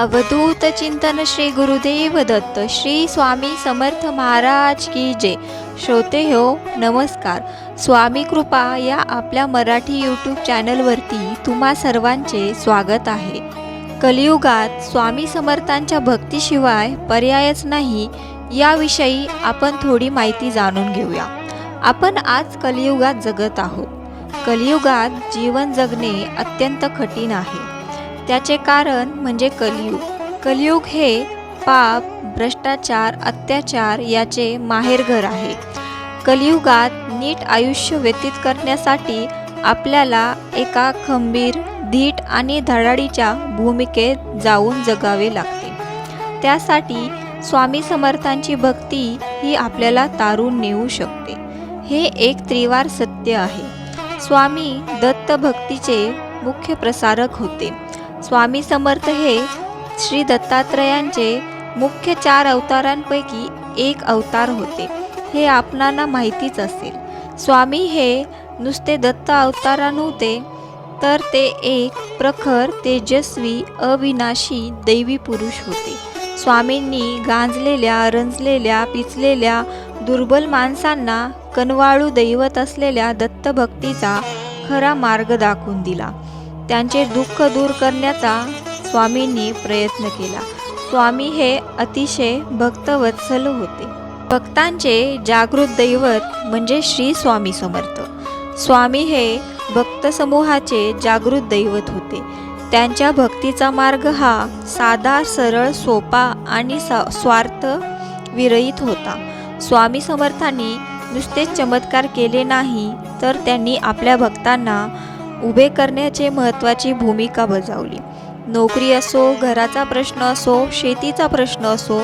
अवधूत चिंतन श्री गुरुदेव दत्त श्री स्वामी समर्थ महाराज की जय. श्रोते हो नमस्कार. स्वामी कृपा या आपल्या मराठी यूट्यूब चॅनलवरती तुम्हा सर्वांचे स्वागत आहे. कलियुगात स्वामी समर्थांच्या भक्तीशिवाय पर्यायच नाही याविषयी आपण थोडी माहिती जाणून घेऊया. आपण आज कलियुगात जगत आहोत. कलियुगात जीवन जगणे अत्यंत कठीण आहे. त्याचे कारण म्हणजे कलियुग. कलियुग हे पाप भ्रष्टाचार अत्याचार याचे माहेरघर आहे. कलियुगात नीट आयुष्य व्यतीत करण्यासाठी आपल्याला एका खंबीर धीट आणि धडाडीच्या भूमिकेत जाऊन जगावे लागते. त्यासाठी स्वामी समर्थांची भक्ती ही आपल्याला तारून नेऊ शकते. हे एक त्रिवार सत्य आहे. स्वामी दत्त भक्तीचे मुख्य प्रसारक होते. स्वामी समर्थ हे श्री दत्तात्रयांचे मुख्य चार अवतारांपैकी एक अवतार होते. हे आपणांना माहितीच असेल. स्वामी हे नुसते दत्त अवतारा नव्हते तर ते एक प्रखर तेजस्वी अविनाशी दैवी पुरुष होते. स्वामींनी गांजलेल्या रंजलेल्या पिचलेल्या दुर्बल माणसांना कनवाळू दैवत असलेल्या दत्तभक्तीचा खरा मार्ग दाखवून दिला. त्यांचे दुःख दूर करण्याचा स्वामींनी प्रयत्न केला. स्वामी हे अतिशय भक्तवत्सल होते. भक्तांचे जागृत दैवत म्हणजे श्री स्वामी समर्थ. स्वामी हे भक्तसमूहाचे जागृत दैवत होते. त्यांच्या भक्तीचा मार्ग हा साधा सरळ सोपा आणि स्वार्थ विरहित होता. स्वामी समर्थांनी नुसतेच चमत्कार केले नाही तर त्यांनी आपल्या भक्तांना उभे करण्याचे महत्त्वाची भूमिका बजावली. नोकरी असो घराचा प्रश्न असो शेतीचा प्रश्न असो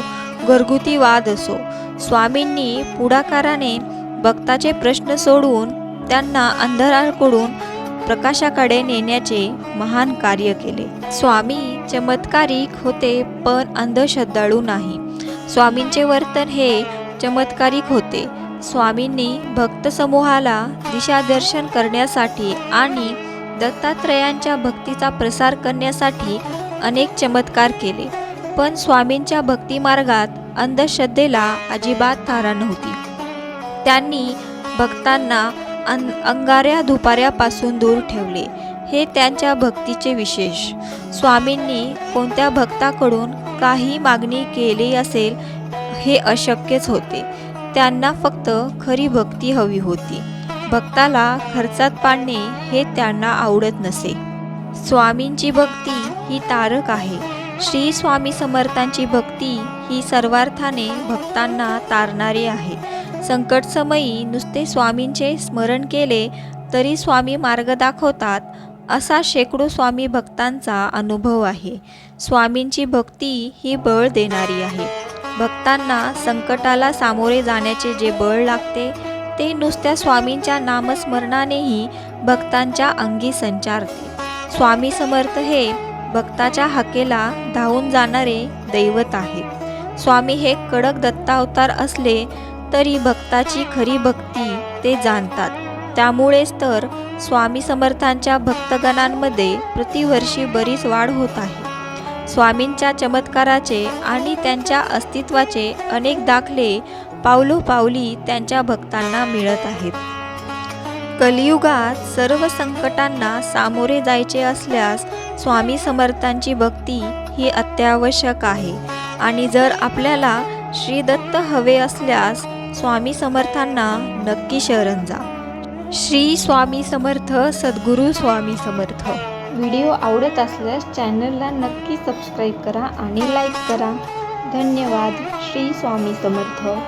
घरगुती वाद असो स्वामींनी पुढाकाराने भक्ताचे प्रश्न सोडवून त्यांना अंधाराकडून प्रकाशाकडे नेण्याचे महान कार्य केले. स्वामी चमत्कारिक होते पण अंधश्रद्धाळू नाही. स्वामींचे वर्तन हे चमत्कारिक होते. स्वामींनी भक्तसमूहाला दिशादर्शन करण्यासाठी आणि दत्तात्रयांच्या भक्तीचा प्रसार करण्यासाठी अनेक चमत्कार केले. पण स्वामींच्या भक्तिमार्गात अंधश्रद्धेला अजिबात थारा नव्हती. त्यांनी भक्तांना अं अंगाऱ्या धुपाऱ्यापासून दूर ठेवले. हे त्यांच्या भक्तीचे विशेष. स्वामींनी कोणत्या भक्ताकडून काही मागणी केली असेल हे अशक्यच होते. त्यांना फक्त खरी भक्ती हवी होती. भक्ताला खर्चात पाडणे हे त्यांना आवडत नसे. स्वामींची भक्ती ही तारक आहे. श्री स्वामी समर्थांची भक्ती ही सर्वार्थाने भक्तांना तारणारी आहे. संकटसमयी नुसते स्वामींचे स्मरण केले तरी स्वामी मार्ग दाखवतात असा शेकडो स्वामी भक्तांचा अनुभव आहे. स्वामींची भक्ती ही बळ देणारी आहे. भक्तांना संकटाला सामोरे जाण्याचे जे बळ लागते ते नुसत्या स्वामींच्या नामस्मरणानेही भक्तांच्या अंगी संचारते स्वामी समर्थ हे भक्ताच्या हाकेला धावून जाणारे दैवत आहे स्वामी हे कडक दत्तावतार असले तरी भक्ताची खरी भक्ती ते जाणतात. त्यामुळेच तर स्वामी समर्थांच्या भक्तगणांमध्ये प्रतिवर्षी बरीच वाढ होत आहे. स्वामींच्या चमत्काराचे आणि त्यांच्या अस्तित्वाचे अनेक दाखले पावलोपावली त्यांच्या भक्तांना मिळत आहेत. कलियुगात सर्व संकटांना सामोरे जायचे असल्यास स्वामी समर्थांची भक्ती ही अत्यावश्यक आहे. आणि जर आपल्याला श्री दत्त हवे असल्यास स्वामी समर्थांना नक्की शरण जा. श्री स्वामी समर्थ सद्गुरू स्वामी समर्थ. व्हिडिओ आवडत असल्यास चॅनलला नक्की सबस्क्राईब करा आणि लाईक करा. धन्यवाद. श्री स्वामी समर्थ.